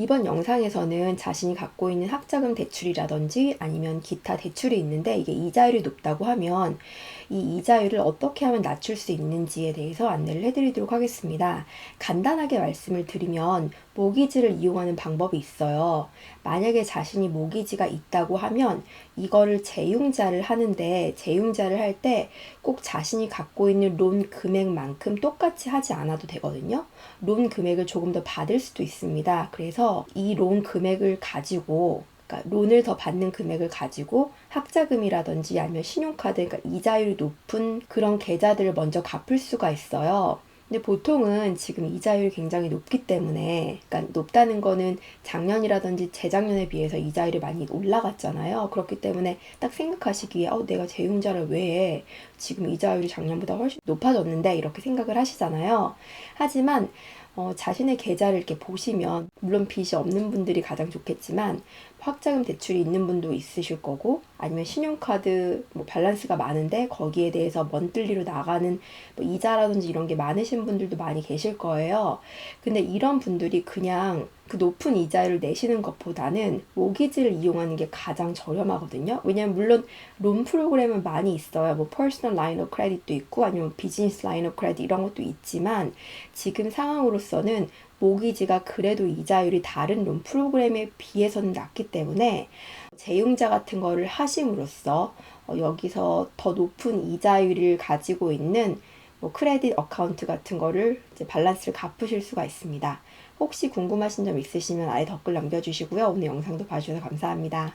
이번 영상에서는 자신이 갖고 있는 학자금 대출이라든지 아니면 기타 대출이 있는데 이게 이자율이 높다고 하면 이 이자율을 어떻게 하면 낮출 수 있는지에 대해서 안내를 해드리도록 하겠습니다. 간단하게 말씀을 드리면 모기지를 이용하는 방법이 있어요. 만약에 자신이 모기지가 있다고 하면 이거를 재융자를 하는데 재융자를 할 때 꼭 자신이 갖고 있는 론 금액만큼 똑같이 하지 않아도 되거든요. 론 금액을 조금 더 받을 수도 있습니다. 그래서 이 론 금액을 가지고 그러니까 론을 더 받는 금액을 가지고 학자금이라든지 아니면 신용카드, 그러니까 이자율이 높은 그런 계좌들을 먼저 갚을 수가 있어요. 근데 보통은 지금 이자율이 굉장히 높기 때문에, 그러니까 높다는 거는 작년이라든지 재작년에 비해서 이자율이 많이 올라갔잖아요. 그렇기 때문에 딱 생각하시기에, 어, 내가 재융자를 왜 해? 지금 이자율이 작년보다 훨씬 높아졌는데, 이렇게 생각을 하시잖아요. 하지만, 어, 자신의 계좌를 이렇게 보시면, 물론 빚이 없는 분들이 가장 좋겠지만, 학자금 대출이 있는 분도 있으실 거고, 아니면 신용카드 뭐 밸런스가 많은데, 거기에 대해서 먼들리로 나가는 뭐 이자라든지 이런 게 많으신 분들도 많이 계실 거예요. 근데 이런 분들이 그냥 그 높은 이자를 내시는 것보다는 모기지를 이용하는 게 가장 저렴하거든요. 왜냐면 물론 론 프로그램은 많이 있어요. 뭐 퍼스널 라인 오브 크레딧도 있고 아니면 비즈니스 라인 오브 크레딧 이런 것도 있지만 지금 상황으로서는 모기지가 그래도 이자율이 다른 론 프로그램에 비해서는 낮기 때문에 재융자 같은 거를 하심으로써 어, 여기서 더 높은 이자율을 가지고 있는 뭐 크레딧 어카운트 같은 거를 이제 밸런스를 갚으실 수가 있습니다. 혹시 궁금하신 점 있으시면 아래 댓글 남겨주시고요. 오늘 영상도 봐주셔서 감사합니다.